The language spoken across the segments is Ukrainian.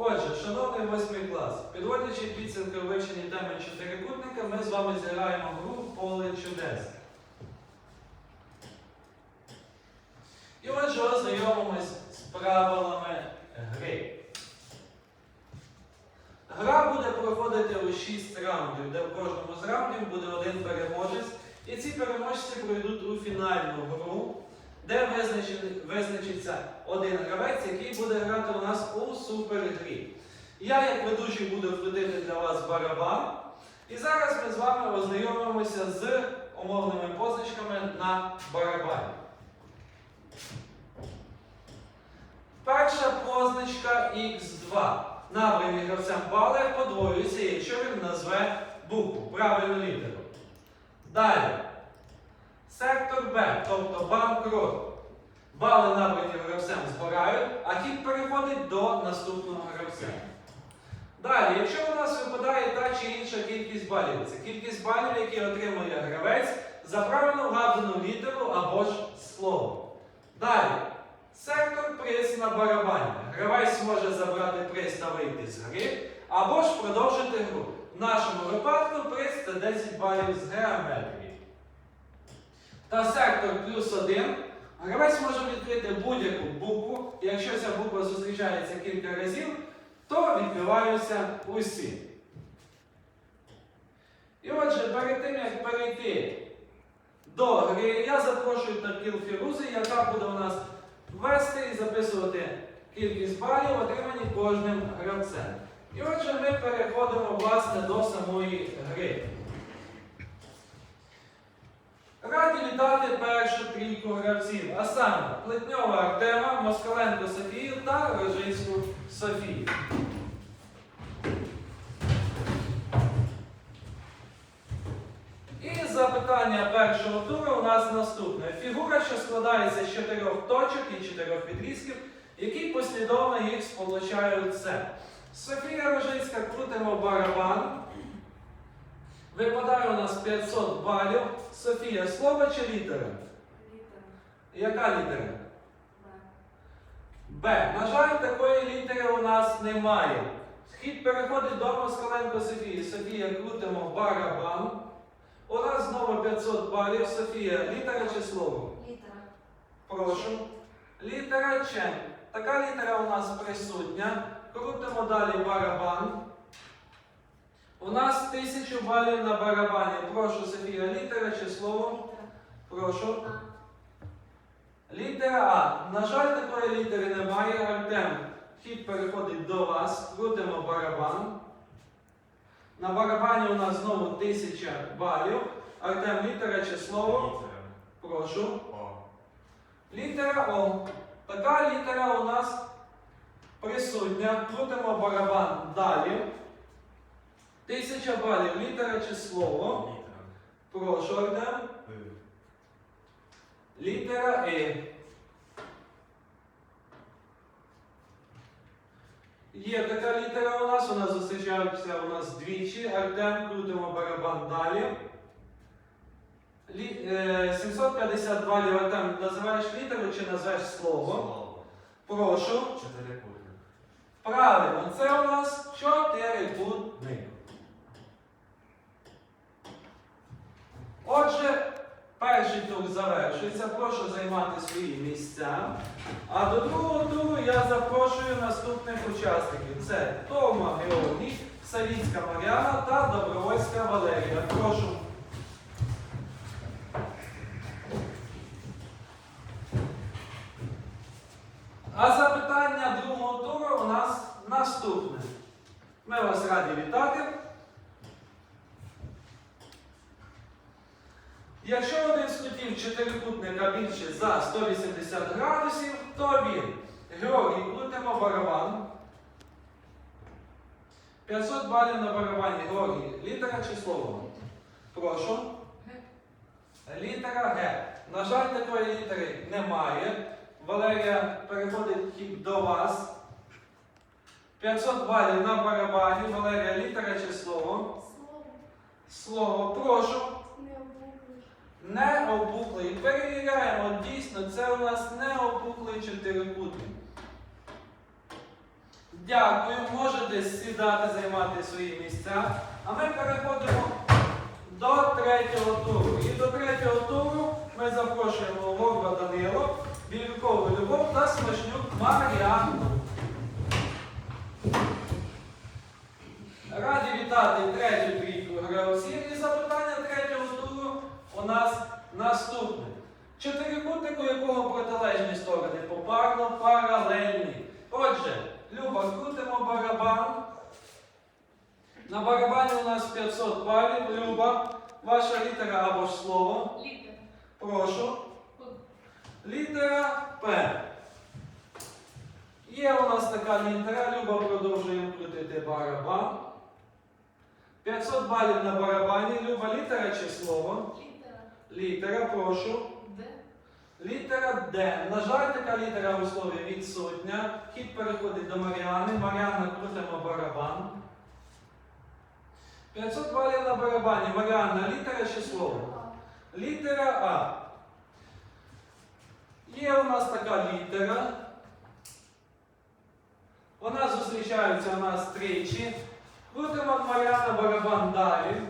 Отже, шановний восьмий клас, підводячи підсумки у вивченні теми чотирикутника, ми з вами зіграємо гру поле чудес. І отже, ознайомимось з правилами гри. Гра буде проходити у 6 раундів, де в кожному з раундів буде один переможець. І ці переможці пройдуть у фінальну гру, де визначиться один гравець, який буде грати у нас у супергрі. Я, як ведучий, буду крутити для вас барабан. І зараз ми з вами ознайомимося з умовними позначками на барабані. Перша позначка Х2. Набрані гравцем бали подвоюються, якщо він назве букву, правильну літеру. Далі. Сектор Б, тобто банкрот. Бали набрані гравцем збирають, а хід переходить до наступного гравця. Далі, якщо у нас випадає та чи інша кількість балів, це кількість балів, які отримує гравець за правильно вгадану літеру або ж слово. Далі. Сектор приз на барабані. Гравець може забрати приз та вийти з гри, або ж продовжити гру. В нашому випадку приз це 10 балів з геометрії. Та сектор плюс 1. Гравець може відкрити будь-яку букву, і якщо ця буква зустрічається кілька разів, то відкриваються усі. І отже, перед тим як перейти до гри, я запрошую Таркіл Фірузи, яка буде у нас ввести і записувати кількість балів, отримані кожним гравцем. І отже, ми переходимо власне до самої гри. Раді вітати першу трійку гравців, а саме Плетньова Артема, Москаленко Софію та Рожинську Софію. І запитання першого туру у нас наступне. Фігура, що складається з чотирьох точок і чотирьох відрізків, які послідовно їх сполучають це. Софія Рожинська крутимо барабан. Випадає у нас 500 балів. Софія, слово чи літера? Літера. Яка літера? Б. Б. На жаль, такої літери у нас немає. Хід переходить до Москаленко Софії. Софія крутимо барабан. У нас знову 500 балів. Софія, літера чи слово? Літера. Прошу. Літера Ч. Така літера у нас присутня. Крутимо далі барабан. У нас 1000 балів на барабані. Прошу, Софія, літера чи слово? Прошу. Літера А. На жаль, такої літери немає. Артем. Хід переходить до вас. Крутимо барабан. На барабані у нас знову 1000 балів. Артем, літера чи слово? Прошу. О. Літера О. Така літера у нас присутня. Крутимо барабан далі. Тисяча балів. Літера чи слово? Прошу, Артем. Літера Е. Є така літера у нас, вона зустрічається у нас двічі. Артем, крутимо барабан далі. Лі, е, 750 балів Артем, називаєш літеру чи назвеш слово? Прошу. Чотирикутник. Правильно, це у нас чотирикутник. Прошу займати свої місця. А до другого туру я запрошую наступних учасників. Це Тома Георгій, Савіцька Мар'яна та Добровольська Валерія. Прошу. А запитання другого туру у нас наступне. Ми вас раді вітати. Якщо один з кутів чотирикутника більше за 180 градусів, то він Георгій крутимо барабан. 500 балів на барабані Георгій. Літера чи слово? Прошу. Літера Г. На жаль, такої літери немає. Валерія переходить до вас. 500 балів на барабані. Валерія, літера чи слово? Слово. Слово, прошу. Не опуклий. Перевіряємо, дійсно, це у нас не опуклий чотирикутник. Дякую, можете сідати, займати свої місця. А ми переходимо до третього туру. І до третього туру ми запрошуємо Лорва Данило, Бірюкову Любов та Смешнюк Мар'яну. Раді вітати третю трійку гравців. І запитання третього туру у нас наступне. Чотирикутник, у якого протилежні сторони попарно паралельні. Отже, Люба, крутимо барабан. На барабані у нас 500 балів. Люба, ваша літера або ж слово. Літера. Прошу. П. Літера П. Є у нас така літера. Люба продовжуємо крутити барабан. 500 балів на барабані. Люба, літера чи слово? Літера. Літера, прошу. Д. Літера Д. На жаль, така літера у слові відсутня. Хід переходить до Маріани. Маріана крутимо барабан. 500 балів на барабані. Маріанна, літера чи слово? Літера А. Є у нас така літера. Вона зустрічається у нас тричі. Крутимо Маріана барабан далі.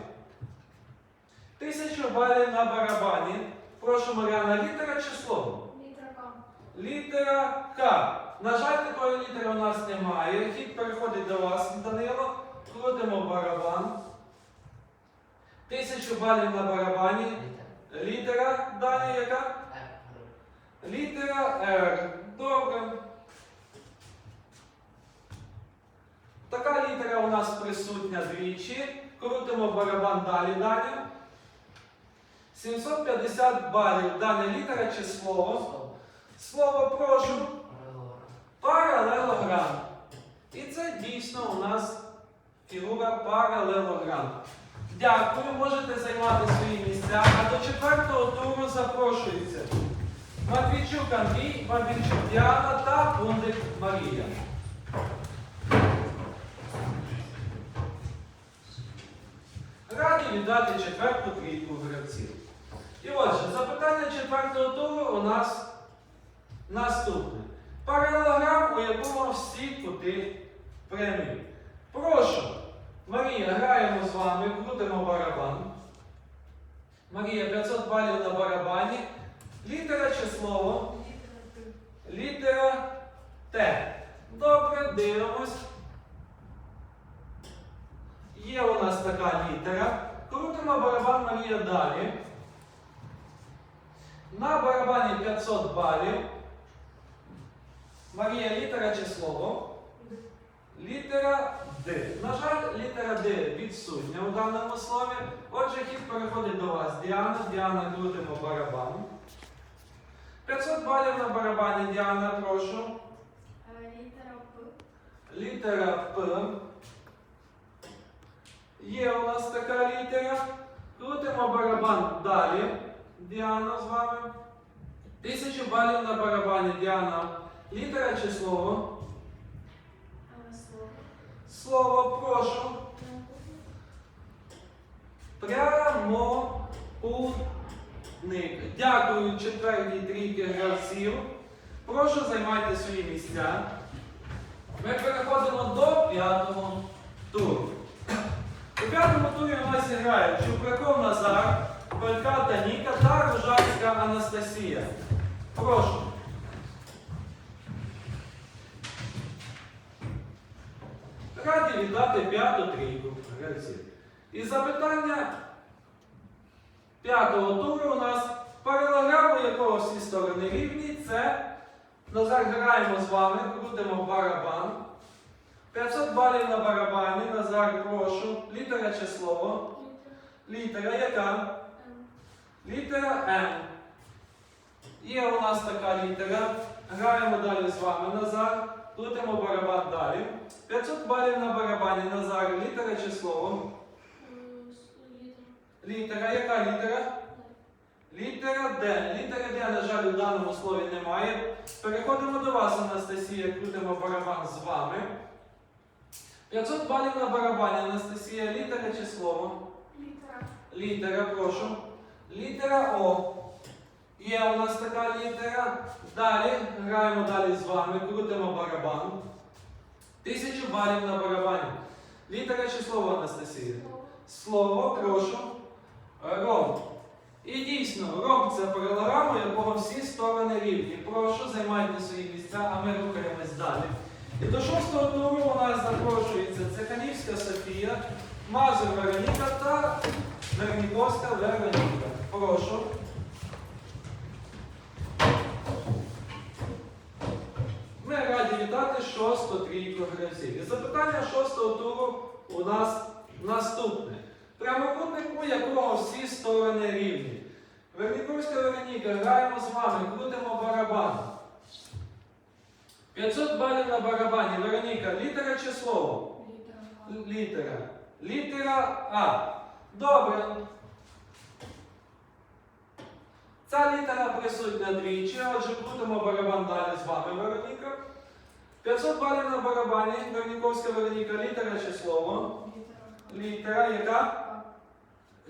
Тисячу балів на барабані. Прошу Маріана, літера чи слово? Літера К. Літера К. На жаль, такої літери у нас немає. Хід переходить до вас, Данило. Крутимо барабан. Тисячу балів на барабані. Літера далі? Літера Р. Добре. Така літера у нас присутня двічі. Крутимо барабан далі далі. 750 балів. Дане літера чи слово? Слово прошу. Паралелограм. І це дійсно у нас фігура паралелограм. Дякую, можете займати свої місця. А до четвертого туру запрошується Матвійчук Андрій, Матвійчук Діана та Бундик Марія. Раді віддати четверту трійку гравців. І отже, запитання четвертого туру у нас наступне. Паралелограм, у якому всі кути прямі. Прошу, Марія, граємо з вами, крутимо барабан. Марія, 500 балів на барабані. Літера чи слово? Літера Т. Добре, дивимось. Є у нас така літера. Крутимо барабан Марія далі. На барабані 500 балів. Марія, літера чи слово? Літера Д. На жаль, літера Д відсутня у даному слові. Отже, хід переходить до вас. Діана, Діана, крутимо барабан. 500 балів на барабані, Діана, прошу. Е, Літера П. Літера П. Є у нас така літера. Крутимо барабан далі. Діана з вами. Тисячу балів на барабані, Діана. Літера чи слово? Е, Слово. Слово, прошу. Прямокутник. Дякую четвертій трійки гравців. Прошу займайте свої місця. Ми переходимо до п'ятого туру. У п'ятому турі у нас грають Чупраков Назар, Пелька Таніка та Ружанська Анастасія. Прошу. Раді віддати п'яту трійку гравців. І запитання п'ятого туру у нас паралелограм, у якого всі сторони рівні, це Назар граємо з вами, крутимо барабан. 500 балів на барабані, Назар, прошу. Літера чи слово? Літера яка? Літера М. Є у нас така літера. Граємо далі з вами, Назар. Крутимо барабан далі. 500 балів на барабані, Назар. Літера чи слово? Літера Літера, яка літера? Літера Д. Літери Д, на жаль, у даному слові немає. Переходимо до вас, Анастасія, крутимо барабан з вами. 500 балів на барабані, Анастасія, літера чи слово? Літера Літера, прошу. Літера О. Є у нас така літера. Далі граємо далі з вами, крутимо барабан. Тисячу балів на барабані. Літера чи слово Анастасія? Слово. Слово, прошу. Ром. І дійсно, ром це паралограма, якого всі сторони рівні. Прошу, займайте свої місця, а ми рухаємось далі. І до шостого туру у нас запрошується Цеханівська Софія, Мазур Вероніка та Верніковська Вероніка. Прошу. Ми раді вітати шосту трійку гравців. І запитання шостого туру у нас наступне. Прямокутник, у якого всі сторони рівні. Верніковська Вероніка, граємо з вами, крутимо барабан. 500 балів на барабані. Вероніка, літера чи слово? Літера. Літера. Літера А. Добре. Ця літера присутня двічі, отже, крутимо барабан далі з вами, Вероніка. 500 балів на барабані. Верніковська Вероніка, літера чи слово? Літера. Літера, яка?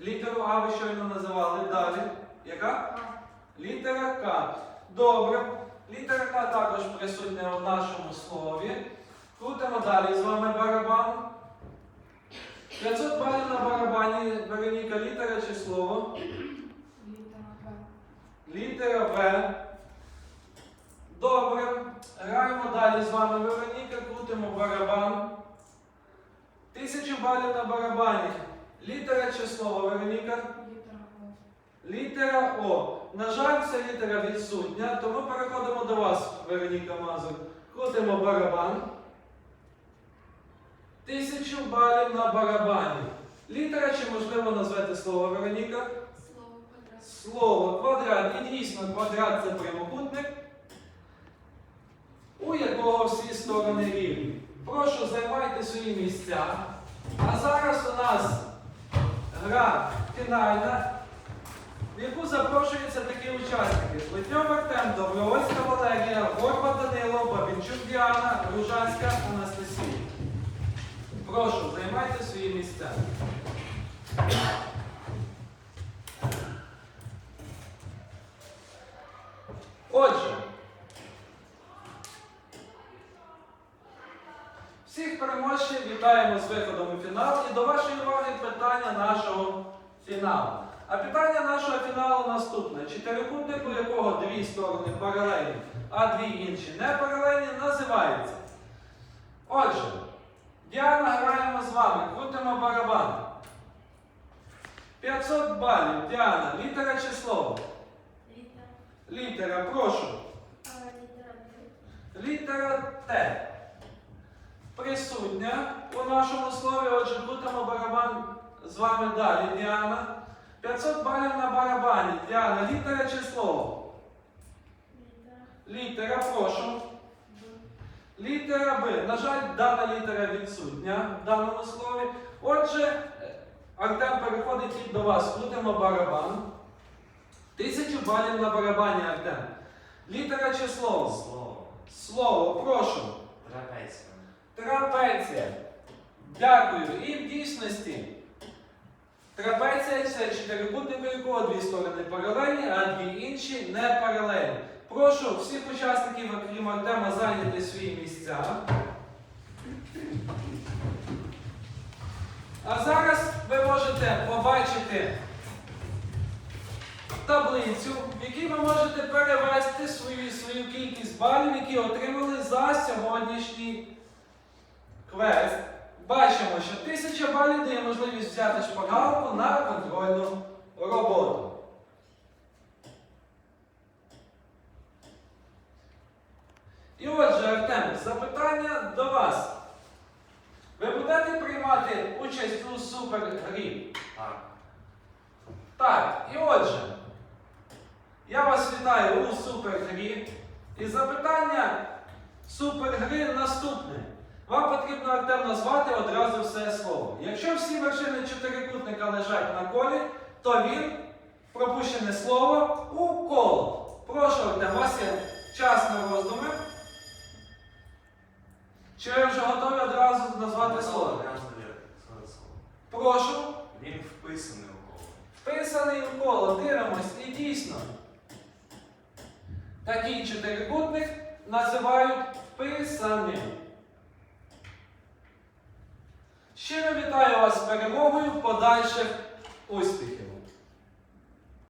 Літеру А ви щойно називали. Далі. Яка? Літера К. Добре. Літера К також присутня в нашому слові. Крутимо далі з вами барабан. 500 балів на барабані. Вероніка, літера чи слово? Літера В. Добре. Граємо далі з вами. Вероніка, крутимо барабан. Тисячу балів на барабані. Літера чи слово, Вероніка? Літера О. На жаль, ця літера відсутня, тому переходимо до вас, Вероніка Мазур. Крутимо барабан. Тисячу балів на барабані. Літера чи можливо назвати слово Вероніка? Слово квадрат. Слово квадрат. І дійсно, квадрат це прямокутник, у якого всі сторони рівні. Прошу, займайте свої місця. А зараз у нас гра фінальна, в яку запрошуються такі учасники: Плетньов Артем, Добровольська Валерія, Горба Данило, Бабінчук Діана, Ружанська Анастасія. Прошу, займайте свої місця. Отже, всіх переможців вітаємо з виходом у фінал і до вашої уваги питання нашого фіналу. А питання нашого фіналу наступне: чотирикутник, у якого дві сторони паралельні, а дві інші не паралельні, називається. Отже, Діана граємо з вами, крутимо барабан. 500 балів. Діана, літера чи слово? Літера. Літера, прошу. Літера Т. Присутня у нашому слові, отже, крутимо барабан з вами далі, Діана. 500 балів на барабані. Діана, літера чи слово? Літера. Прошу. Літера Б. На жаль, дана літера відсутня в даному слові. Отже, Артем переходить до вас. Крутимо барабан. Тисячу балів на барабані, Артем. Літера чи слово? Слово. Слово, прошу. Трапеція. Трапеція. Дякую. І в дійсності. Трапеція це чотирикутник, у якого дві сторони паралельні, а дві інші не паралельні. Прошу всіх учасників, окрім Артема, зайняти свої місця. А зараз ви можете побачити таблицю, в якій ви можете перевести свою, свою кількість балів, які отримали за сьогоднішній квест. Бачимо, що 1000 балів дає можливість взяти шпаргалку на контрольну роботу. І отже, Артем, запитання до вас. Ви будете приймати участь у супергрі? Так. Так, і отже, я вас вітаю у супергрі. І запитання супергри наступне. Вам потрібно Артем назвати одразу все слово. Якщо всі вершини чотирикутника лежать на колі, то він пропущене слово у коло. Прошу, Артем, у вас є час на роздуми. Чи ви вже готові одразу назвати слово? Прошу. Він вписаний у коло. Вписаний в коло, дивимось, і дійсно. Такий чотирикутник називають вписаним. Щиро вітаю вас з перемогою, подальших успіхів!